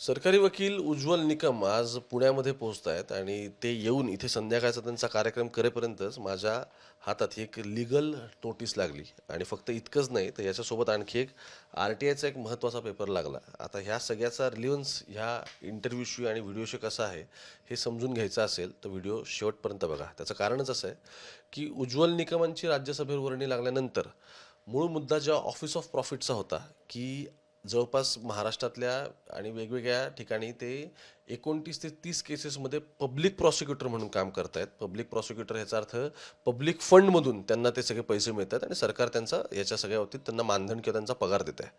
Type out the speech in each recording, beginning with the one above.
सरकारी वकील उज्ज्वल निकम आज पुण्यामध्ये पोहोचत आहेत आणि ते येऊन इथे संध्याकाळचा त्यांचा कार्यक्रम करेपर्यंतच माझ्या हातात एक लिगल नोटीस लागली. आणि फक्त इतकंच नाही तर याच्यासोबत आणखी एक आर टी आयचा एक महत्त्वाचा पेपर लागला. आता ह्या सगळ्याचा रिलिव्हन्स ह्या इंटरव्ह्यूशी आणि व्हिडिओशी कसा आहे हे समजून घ्यायचं असेल तर व्हिडिओ शेवटपर्यंत बघा. त्याचं कारणच असं आहे की उज्ज्वल निकमांची राज्यसभेवर वर्णी लागल्यानंतर मूळ मुद्दा जेव्हा ऑफिस ऑफ प्रॉफिटचा होता की जवळपास महाराष्ट्रातल्या आणि वेगवेगळ्या ठिकाणी ते एकोणतीस ते तीस केसेसमध्ये पब्लिक प्रॉसिक्युटर म्हणून काम करतायत. पब्लिक प्रॉसिक्युटर ह्याचा अर्थ पब्लिक फंडमधून त्यांना ते सगळे पैसे मिळतात आणि सरकार त्यांचा याच्या सगळ्या बाबतीत त्यांना मानधन किंवा त्यांचा पगार देत आहे.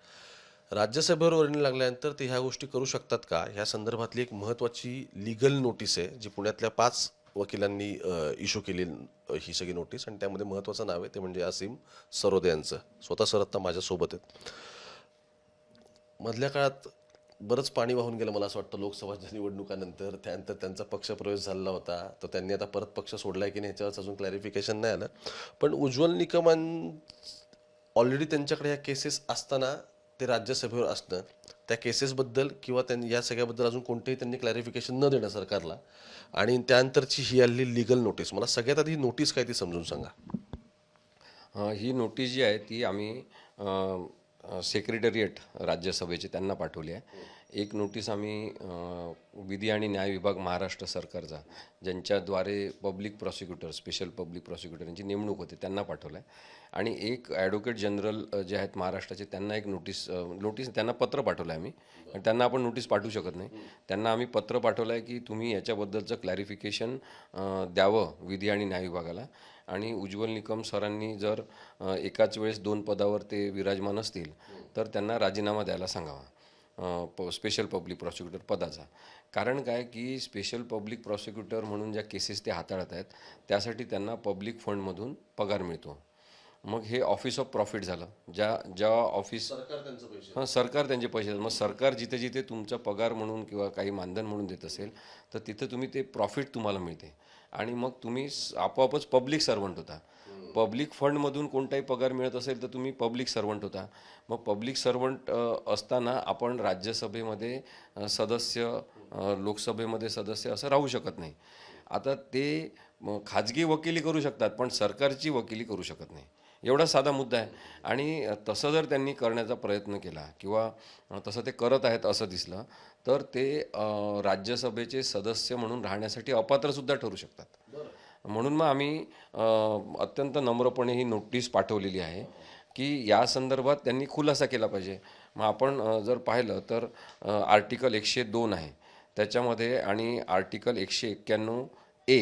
राज्यसभेवर वर्णी लागल्यानंतर ते ह्या गोष्टी करू शकतात का? ह्या संदर्भातली एक महत्त्वाची लिगल नोटीस आहे जी पुण्यातल्या पाच वकिलांनी इश्यू केली ही सगळी नोटीस आणि त्यामध्ये महत्त्वाचं नाव आहे ते म्हणजे असीम सरोदे यांचं. स्वतः सर आत्ता माझ्यासोबत आहेत. मधल्या काळात बरंच पाणी वाहून गेलं मला असं वाटतं. लोकसभाच्या निवडणुकानंतर त्यानंतर त्यांचा पक्षप्रवेश झाला होता. तर त्यांनी आता परत पक्ष सोडला आहे की नाही ह्याच्यावरच अजून क्लॅरिफिकेशन नाही आलं. पण उज्ज्वल निकमां ऑलरेडी त्यांच्याकडे ह्या केसेस असताना ते राज्यसभेवर असणं त्या केसेसबद्दल किंवा त्यांनी या सगळ्याबद्दल अजून कोणतेही त्यांनी क्लॅरिफिकेशन न देणं सरकारला. आणि त्यानंतरची ही आलेली लिगल नोटीस मला सगळ्यात आधी ही नोटीस काय ती समजून सांगा. ही नोटीस जी आहे ती आम्ही सेक्रेटरिएट राज्यसभेचे त्यांना पाठवली आहे. एक नोटीस आम्ही विधी आणि न्याय विभाग महाराष्ट्र सरकारचा ज्यांच्याद्वारे public prosecutor special public prosecutor यांची नेमणूक होते त्यांना पाठवलं आहे आणि एक ॲडव्होकेट जनरल जे आहेत महाराष्ट्राचे त्यांना एक नोटीस नोटीस त्यांना पत्र पाठवलं आहे आम्ही त्यांना आपण नोटीस पाठवू शकत नाही. त्यांना आम्ही पत्र पाठवलं आहे की तुम्ही याच्याबद्दलचं क्लॅरिफिकेशन द्यावं विधी आणि न्याय विभागाला. आणि उज्ज्वल निकम सरांनी जर एकाच वेळेस दोन पदावर ते विराजमान असतील तर त्यांना राजीनामा द्यायला सांगावा प स्पेशल पब्लिक प्रॉसिक्युटर पदाचा. कारण काय की स्पेशल पब्लिक प्रॉसिक्युटर म्हणून ज्या केसेस ते हाताळत आहेत त्यासाठी त्यांना पब्लिक फंडमधून पगार मिळतो. मग हे ऑफिस ऑफ प्रॉफिट झालं. ज्या ज्या ऑफिस सरकार त्यांचं पैसे हां सरकार त्यांचे पैसे. मग सरकार जिथे जिथे तुमचा पगार म्हणून किंवा काही मानधन म्हणून देत असेल तर तिथे तुम्ही ते प्रॉफिट तुम्हाला मिळते. आणि मग तुम्ही आपोआपच पब्लिक सर्वंट होता. पब्लिक फंडमधून कोणताही पगार मिळत असेल तर तुम्ही पब्लिक सर्वंट होता. मग पब्लिक सर्वंट असताना आपण राज्यसभेमध्ये सदस्य लोकसभेमध्ये सदस्य असं राहू शकत नाही. आता ते खाजगी वकिली करू शकतात पण सरकारची वकिली करू शकत नाही. एवढा साधा मुद्दा आहे. आणि तसं जर त्यांनी करण्याचा प्रयत्न केला किंवा तसं ते करत आहेत असं दिसलं तर ते राज्यसभेचे सदस्य म्हणून राहण्यासाठी अपात्रसुद्धा ठरू शकतात. म्हणून मग आम्ही अत्यंत नम्रपणे ही नोटीस पाठवलेली आहे की या संदर्भात त्यांनी खुलासा केला पाहिजे. मग आपण जर पाहिलं तर आर्टिकल एकशे दोन आहे. त्याच्यामध्ये आणि आर्टिकल एकशे एक्क्याण्णव ए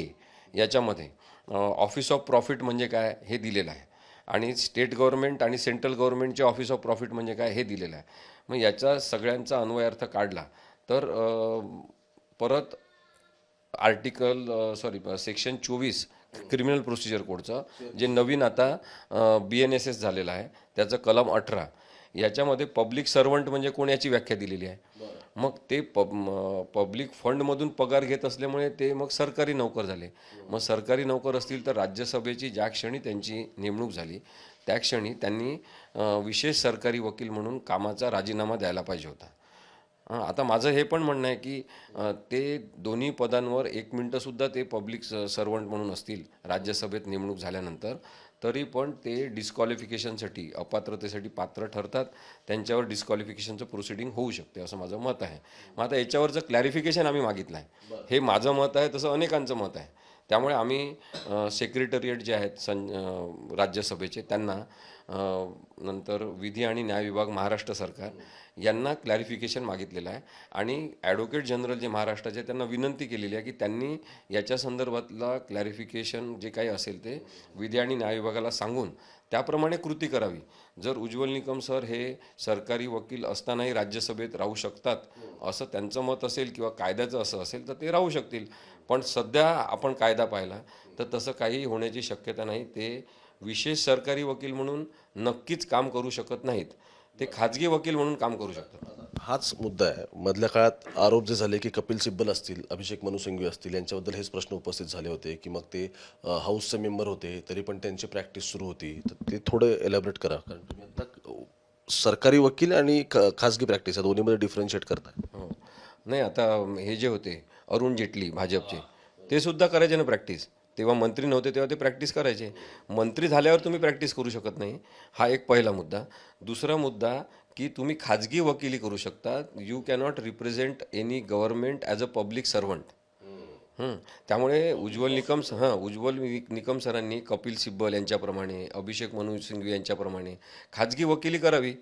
याच्यामध्ये ऑफिस ऑफ प्रॉफिट म्हणजे काय हे दिलेलं आहे. आणि स्टेट गव्हर्नमेंट आणि सेंट्रल गव्हर्नमेंटचे ऑफिस ऑफ प्रॉफिट म्हणजे काय हे दिलेलं आहे. मग याचा सगळ्यांचा अन्वयार्थ काढला तर परत आर्टिकल सॉरी सेक्शन चोवीस क्रिमिनल प्रोसिजर कोडचं जे नवीन आता बी एन एस एस झालेलं आहे त्याचं कलम अठरा. याच्यामध्ये पब्लिक सर्वंट म्हणजे कोण याची व्याख्या दिलेली आहे? मग ते पब पब्लिक फंडमधून पगार घेत असल्यामुळे ते मग सरकारी नोकर झाले. मग सरकारी नोकर असतील तर राज्यसभेची ज्या क्षणी त्यांची नेमणूक झाली त्या क्षणी त्यांनी विशेष सरकारी वकील म्हणून कामाचा राजीनामा द्यायला पाहिजे होता. आता माझं हे पण म्हणणं आहे की ते दोन्ही पदांवर एक मिनटंसुद्धा ते पब्लिक सर्वंट म्हणून असतील राज्यसभेत नेमणूक झाल्यानंतर तरी पण ते डिस्क्वालिफिकेशनसाठी अपात्रतेसाठी पात्र ठरतात. त्यांच्यावर डिस्क्वालिफिकेशनचं प्रोसिडिंग होऊ शकते असं माझं मत आहे. मग आता याच्यावरचं क्लॅरिफिकेशन आम्ही मागितलं आहे हे माझं मत आहे तसं अनेकांचं मत आहे. त्यामुळे आम्ही सेक्रेटरिएट जे आहेत सं राज्यसभेचे त्यांना नंतर विधी आणि न्याय विभाग महाराष्ट्र सरकार यांना क्लॅरिफिकेशन मागितलेलं आहे. आणि ॲडव्होकेट जनरल जे महाराष्ट्राचे त्यांना विनंती केलेली आहे की त्यांनी याच्या संदर्भातला क्लॅरिफिकेशन जे काही असेल ते विधी आणि न्याय विभागाला सांगून त्याप्रमाणे कृती करावी. जर उज्ज्वल निकम सर हे सरकारी वकील असतानाही राज्यसभेत राहू शकतात असं त्यांचं मत असेल किंवा कायद्याचं असं असेल तर ते राहू शकतील. पण सध्या आपण कायदा पाहिला तर तसं काही होण्याची शक्यता नाही. ते विशेष सरकारी वकील म्हणून नक्कीच काम करू शकत नाहीत. ते खाजगी वकील म्हणून काम करू शकतात. हाच मुद्दा आहे. मधल्या काळात आरोप जे झाले की कपिल सिब्बल असतील अभिषेक मनु सिंघवी असतील यांच्याबद्दल हेच प्रश्न उपस्थित झाले होते की मग ते हाऊसचे मेंबर होते तरी पण त्यांची प्रॅक्टिस सुरू होती. तर ते थोडं एलॅबरेट करा कारण तुम्ही आता सरकारी वकील आणि ख- खाजगी प्रॅक्टिस या दोन्हीमध्ये डिफरन्शिएट करताय. हो. नाही आता हे जे होते अरुण जेटली भाजपचे ते सुद्धा करायचे ना प्रॅक्टिस तेव्हा मंत्री नव्हते तेव्हा ते प्रॅक्टिस करायचे. मंत्री झाल्यावर तुम्ही प्रॅक्टिस करू शकत नाही. हा एक पहिला मुद्दा. दुसरा मुद्दा की तुम्ही खाजगी वकिली करू शकता. You cannot represent any government as a public servant त्यामुळे उज्ज्वल निकम हां उज्ज्वल निकम सरांनी कपिल सिब्बल यांच्याप्रमाणे अभिषेक मनोज सिंघवी यांच्याप्रमाणे खाजगी वकिली करावी.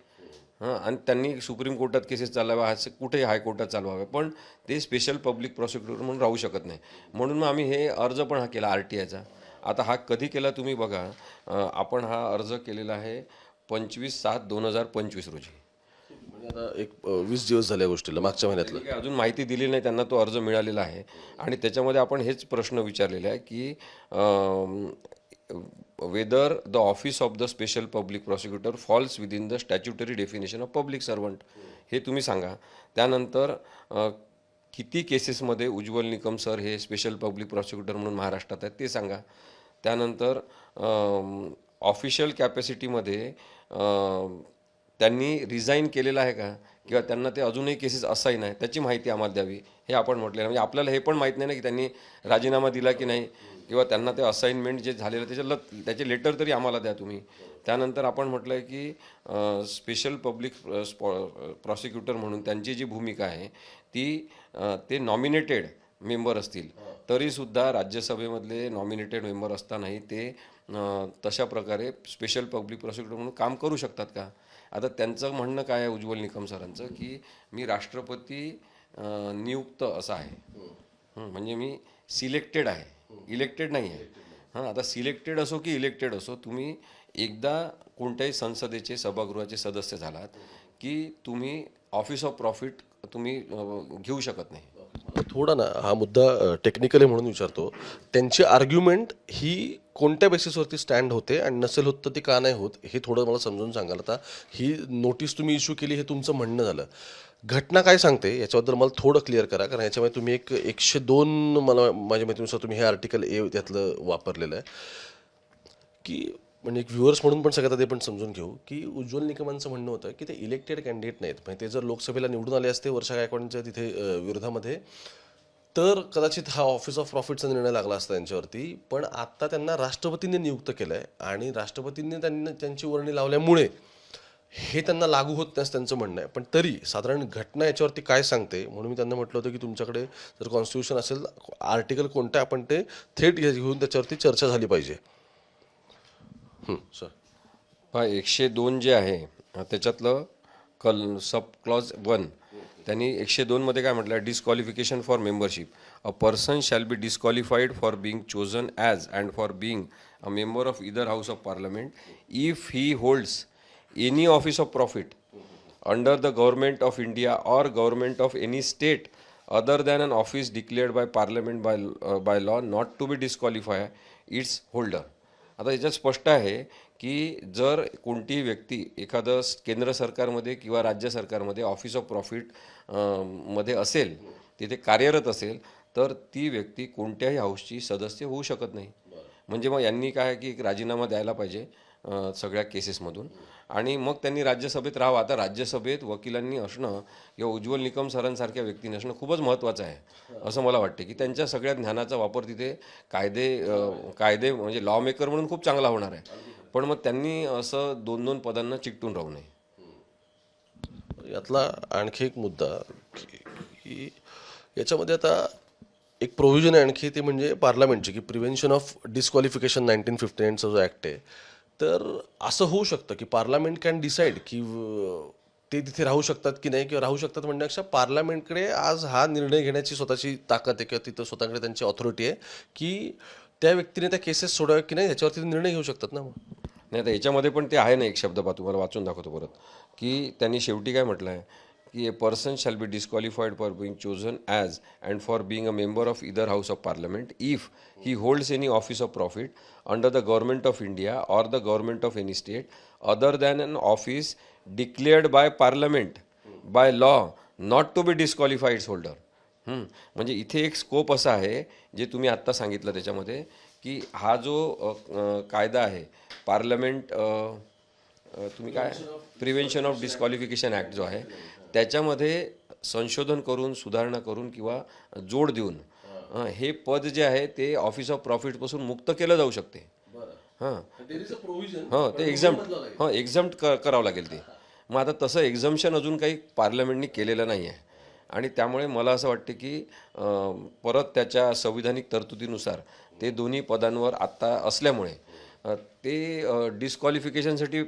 हां आणि त्यांनी सुप्रीम कोर्टात केसेस चालवाव्या असं कुठेही हायकोर्टात चालवाव्या पण ते स्पेशल पब्लिक प्रॉसिक्युटर म्हणून राहू शकत नाही. म्हणून मग आम्ही हे अर्ज पण हा केला आर टी आयचा आता हा कधी केला तुम्ही बघा. आपण हा अर्ज केलेला आहे पंचवीस सात दोन हजार पंचवीस रोजी. म्हणजे आता एक वीस दिवस झाल्या गोष्टीला मागच्या महिन्यातलं. अजून माहिती दिली नाही त्यांना तो अर्ज मिळालेला आहे. आणि त्याच्यामध्ये आपण हेच प्रश्न विचारलेले आहे की whether the office of the special public prosecutor falls within the statutory definition of public servant हे तुम्ही सांगा. त्यानंतर किती केसेसमध्ये उज्ज्वल निकम सर हे स्पेशल पब्लिक प्रॉसिक्युटर म्हणून महाराष्ट्रात आहेत ते सांगा. त्यानंतर ऑफिशियल कॅपॅसिटीमध्ये त्यांनी रिझाईन केलेलं आहे का? किंवा त्यांना ते अजूनही केसेस असाही नाही त्याची माहिती आम्हाला द्यावी. हे आपण म्हटलेलं म्हणजे आपल्याला हे पण माहीत नाही ना की त्यांनी राजीनामा दिला की नाही. किंवा त्यांना ते असाइनमेंट जे झालेलं त्याच्या ल त्याचे लेटर तरी आम्हाला द्या तुम्ही. त्यानंतर आपण म्हटलं आहे की स्पेशल पब्लिक प्रॉसिक्युटर म्हणून त्यांची जी भूमिका आहे ती ते नॉमिनेटेड मेंबर असतील. तरीसुद्धा राज्यसभेमधले नॉमिनेटेड मेंबर असतानाही ते तशा प्रकारे स्पेशल पब्लिक प्रॉसिक्युटर म्हणून काम करू शकतात का? आता त्यांचं म्हणणं काय आहे उज्ज्वल निकम सरांचं? की मी राष्ट्रपती नियुक्त असा आहे. म्हणजे मी सिलेक्टेड आहे. इलेक्टेड नाही आहे. हां आता सिलेक्टेड असो की इलेक्टेड असो तुम्ही एकदा कोणत्याही संसदेचे सभागृहाचे सदस्य झालात की तुम्ही ऑफिस ऑफ प्रॉफिट तुम्ही घेऊ शकत नाही. थोडा ना हा मुद्दा टेक्निकली म्हणून विचारतो. त्यांची आर्ग्युमेंट ही कोणत्या बेसिसवरती स्टँड होते आणि नसेल होत तर ती का नाही होत हे थोडं मला समजून सांगाल आता. ही नोटीस तुम्ही इश्यू केली हे तुमचं म्हणणं झालं. घटना काय सांगते याच्याबद्दल मला थोडं क्लिअर करा कारण याच्यामध्ये तुम्ही एक एकशे दोन मला माझ्या माहितीनुसार तुम्ही हे आर्टिकल ए त्यातलं वापरलेलं आहे. की म्हणजे एक व्ह्युअर्स म्हणून पण सगळ्यात आधी पण समजून घेऊ की उज्ज्वल निकमांचं म्हणणं होतं की ते इलेक्टेड कॅन्डिडेट नाहीत. म्हणजे ते जर लोकसभेला निवडून आले असते वर्षा गायकवाडांच्या तिथे विरोधामध्ये तर कदाचित हा ऑफिस ऑफ प्रॉफिटचा निर्णय लागला असता त्यांच्यावरती. पण आत्ता त्यांना राष्ट्रपतींनी नियुक्त केलं आहे आणि राष्ट्रपतींनी त्यांनी त्यांची वर्णी लावल्यामुळे हे त्यांना लागू होत नाही असं त्यांचं म्हणणं आहे. पण तरी साधारण घटना याच्यावरती काय सांगते म्हणून मी त्यांना म्हटलं होतं की तुमच्याकडे जर कॉन्स्टिट्यूशन असेल आर्टिकल कोणतं आहे आपण ते थेट घेऊन त्याच्यावरती चर्चा झाली पाहिजे. सर हा एकशे दोन जे आहे त्याच्यातलं कल सब क्लॉज वन त्यांनी एकशे दोनमध्ये काय म्हटलं? Disqualification for membership a person shall be disqualified for being chosen as and for being a member of either house of Parliament if he holds any office of profit under the government of India or government of any state other than an office declared by parliament by, uh, by law not to be disqualified its holder. आता याच्यात स्पष्ट आहे की जर कोणतीही व्यक्ती एखादं केंद्र सरकारमध्ये किंवा राज्य सरकारमध्ये ऑफिस ऑफ प्रॉफिटमध्ये असेल तिथे कार्यरत असेल तर ती व्यक्ती कोणत्याही हाऊसची सदस्य होऊ शकत नाही. म्हणजे मग यांनी काय आहे की एक राजीनामा द्यायला पाहिजे सगळ्या केसेसमधून आणि मग त्यांनी राज्यसभेत राहावं. आता राज्यसभेत वकिलांनी असणं किंवा उज्ज्वल निकम सरांसारख्या व्यक्तीने असणं खूपच महत्त्वाचं आहे असं मला वाटते. की त्यांच्या सगळ्या ज्ञानाचा वापर तिथे कायदे कायदे म्हणजे लॉ मेकर म्हणून खूप चांगला होणार आहे. पण मग त्यांनी असं दोन दोन पदांना चिकटून राहू नये. यातला आणखी एक मुद्दा की की याच्यामध्ये आता एक प्रोव्हिजन आहे आणखी ते म्हणजे पार्लमेंटची की prevention of disqualification nineteen fifty नाईनचा जो ॲक्ट आहे तर असं होऊ शकतं की पार्लमेंट कॅन डिसाईड की ते तिथे राहू शकतात की नाही किंवा राहू शकतात म्हणण्यापेक्षा पार्लमेंटकडे आज हा निर्णय घेण्याची स्वतःची ताकद आहे किंवा तिथं स्वतःकडे त्यांची ऑथॉरिटी आहे की त्या व्यक्तीने त्या केसेस सोडाव्या की नाही याच्यावरती निर्णय घेऊ शकतात ना मग. नाही तर याच्यामध्ये पण ते आहे ना एक शब्द पा तुम्हाला वाचून दाखवतो परत की त्यांनी शेवटी काय म्हटलं आहे की a person shall be disqualified for being chosen as and for being a member of either house of Parliament if he holds any office of profit under the government of India or the government of any state other than an office declared by Parliament by law not to be disqualified holder म्हणजे इथे एक scope असा आहे जे तुम्ही आत्ता सांगितलं त्याच्यामध्ये की हा जो कायदा आहे पार्लमेंट तुम्ही काय? प्रिव्हेन्शन ऑफ डिस्क्वालिफिकेशन ॲक्ट जो आहे त्याच्यामध्ये संशोधन करून सुधारणा करून किंवा जोड देऊन हे. पद जे आहे ते ऑफिस ऑफ प्रॉफिटपासून मुक्त केलं जाऊ शकते. हां. हो ते एक्झाम हो एक्झाम करावं लागेल ते. मग आता तसं एक्झाम्शन अजून काही पार्लमेंटनी केलेलं नाही आहे आणि त्यामुळे मला असं वाटते की परत त्याच्या संविधानिक तरतुदीनुसार ते दोन्ही पदांवर आत्ता असल्यामुळे ते डिस्क्वालिफिकेशनसाठी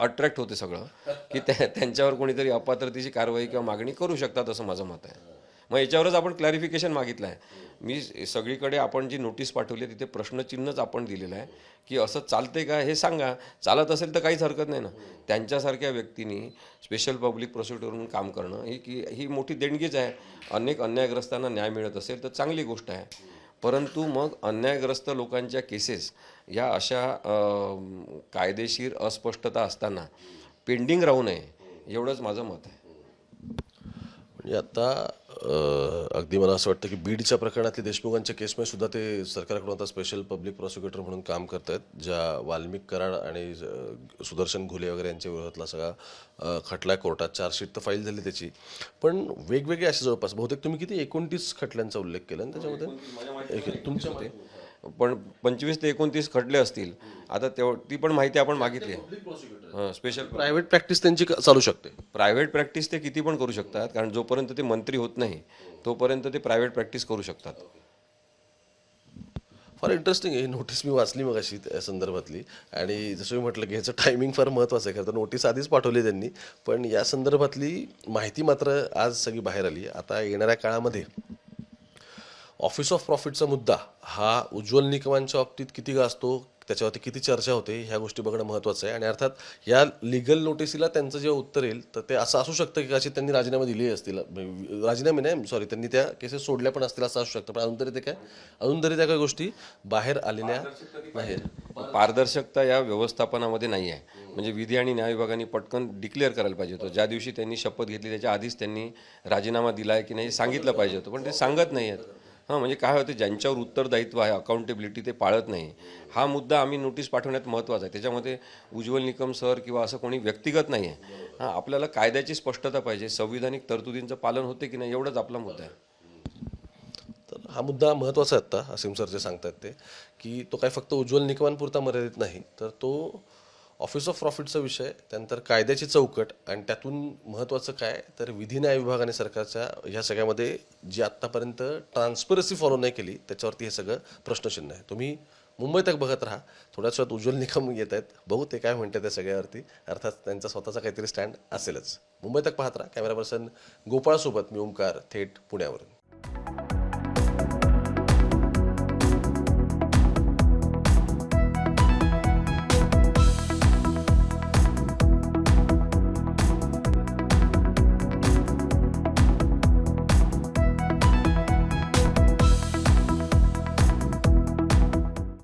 अट्रॅक्ट होते सगळं. की त्या त्यांच्यावर कोणीतरी अपात्रतेची कारवाई किंवा मागणी करू शकतात असं माझं मत आहे. मग याच्यावरच आपण क्लॅरिफिकेशन मागितलं आहे. मी सगळीकडे आपण जी नोटीस पाठवली आहे तिथे प्रश्नचिन्हच आपण दिलेलं आहे. की असं चालते का हे सांगा. चालत असेल तर काहीच हरकत नाही ना. त्यांच्यासारख्या व्यक्तींनी स्पेशल पब्लिक प्रोसिक्युटर म्हणून काम करणं ही की ही मोठी देणगीच आहे. अनेक अन्यायग्रस्तांना न्याय मिळत असेल तर चांगली गोष्ट आहे. परंतु मग अन्यायग्रस्त लोकांच्या केसेस या अशा कायदेशीर अस्पष्टता असताना पेंडिंग राहू नये एवढंच माझं मत आहे. म्हणजे आता अगदी मला असं वाटतं की बीडच्या प्रकरणातली देशमुखांच्या केसमध्ये सुद्धा ते सरकारकडून आता स्पेशल पब्लिक प्रॉसिक्युटर म्हणून काम करत आहेत ज्या वाल्मिक कराड आणि सुदर्शन घुले वगैरे यांच्या विरोधातला सगळा खटला कोर्टात चार्जशीट तर फाईल झाली त्याची. पण वेगवेगळे असे जवळपास बहुतेक तुम्ही किती एकोणतीस खटल्यांचा उल्लेख केला ना त्याच्यामध्ये एक- तुमच्या पण पंचवीस ते एकोणतीस खटले असतील. आता तेव ती पण माहिती आपण मागितली. स्पेशल प्रायव्हेट प्रॅक्टिस त्यांची चालू शकते. प्रायव्हेट प्रॅक्टिस ते किती पण करू शकतात कारण जोपर्यंत ते मंत्री होत नाही तोपर्यंत ते प्रायव्हेट प्रॅक्टिस करू शकतात. फार इंटरेस्टिंग आहे ही नोटीस मी वाचली मग अशी त्या संदर्भातली. आणि जसं मी म्हटलं की ह्याचं टायमिंग फार महत्त्वाचं आहे खरं तर नोटीस आधीच पाठवली त्यांनी. पण या संदर्भातली माहिती मात्र आज सगळी बाहेर आली. आता येणाऱ्या काळामध्ये ऑफिस ऑफ प्रॉफिटचा मुद्दा हा उज्ज्वल निकमांच्या बाबतीत किती गाजतो त्याच्यावरती किती चर्चा होते ह्या गोष्टी बघणं महत्त्वाचं आहे. आणि अर्थात या लिगल नोटिसीला त्यांचं जेव्हा उत्तर येईल तर ते असं असू शकतं की कदाचित त्यांनी राजीनामे दिले असतील. राजीनामे नाही सॉरी त्यांनी त्या केसेस सोडल्या पण असतील असं असू शकतं. पण अजून तरी ते काय अजून तरी त्या काही गोष्टी बाहेर आलेल्या नाहीत पारदर्शकता या व्यवस्थापनामध्ये नाही आहे. म्हणजे विधी आणि न्याय विभागाने पटकन डिक्लेअर करायला पाहिजे होतं. ज्या दिवशी त्यांनी शपथ घेतली त्याच्या आधीच त्यांनी राजीनामा दिला आहे की नाही सांगितलं पाहिजे होतं. पण ते सांगत नाही आहेत हां म्हणजे काय होतं ज्यांच्यावर उत्तरदायित्व आहे अकाउंटेबिलिटी ते पाळत नाही हा मुद्दा आम्ही नोटीस पाठवण्यात महत्त्वाचा आहे. त्याच्यामध्ये उज्ज्वल निकम सर किंवा असं कोणी व्यक्तिगत नाही आहे हां आपल्याला कायद्याची स्पष्टता पाहिजे संविधानिक तरतुदींचं पालन होते की नाही एवढंच आपला मुद्दा आहे. तर हा मुद्दा महत्त्वाचा आहे आत्ता असीम सर जे सांगतात ते की तो काय फक्त उज्ज्वल निकमांपुरता मर्यादित नाही तर तो ऑफिस ऑफ प्रॉफिटचा विषय त्यानंतर कायद्याची चौकट आणि त्यातून महत्त्वाचं काय? तर विधी न्याय विभाग आणि सरकारच्या ह्या सगळ्यामध्ये जी आत्तापर्यंत ट्रान्सपरन्सी फॉलो नाही केली त्याच्यावरती हे सगळं प्रश्नचिन्ह आहे. तुम्ही मुंबई तक बघत राहा. थोड्याच वेळात उज्ज्वल निकम येत आहेत. बघू ते काय म्हणतात त्या सगळ्यावरती. अर्थात त्यांचा स्वतःचा काहीतरी स्टँड असेलच. मुंबई तक पाहत राहा. कॅमेरा पर्सन गोपाळसोबत मी ओंकार थेट पुण्यावरून.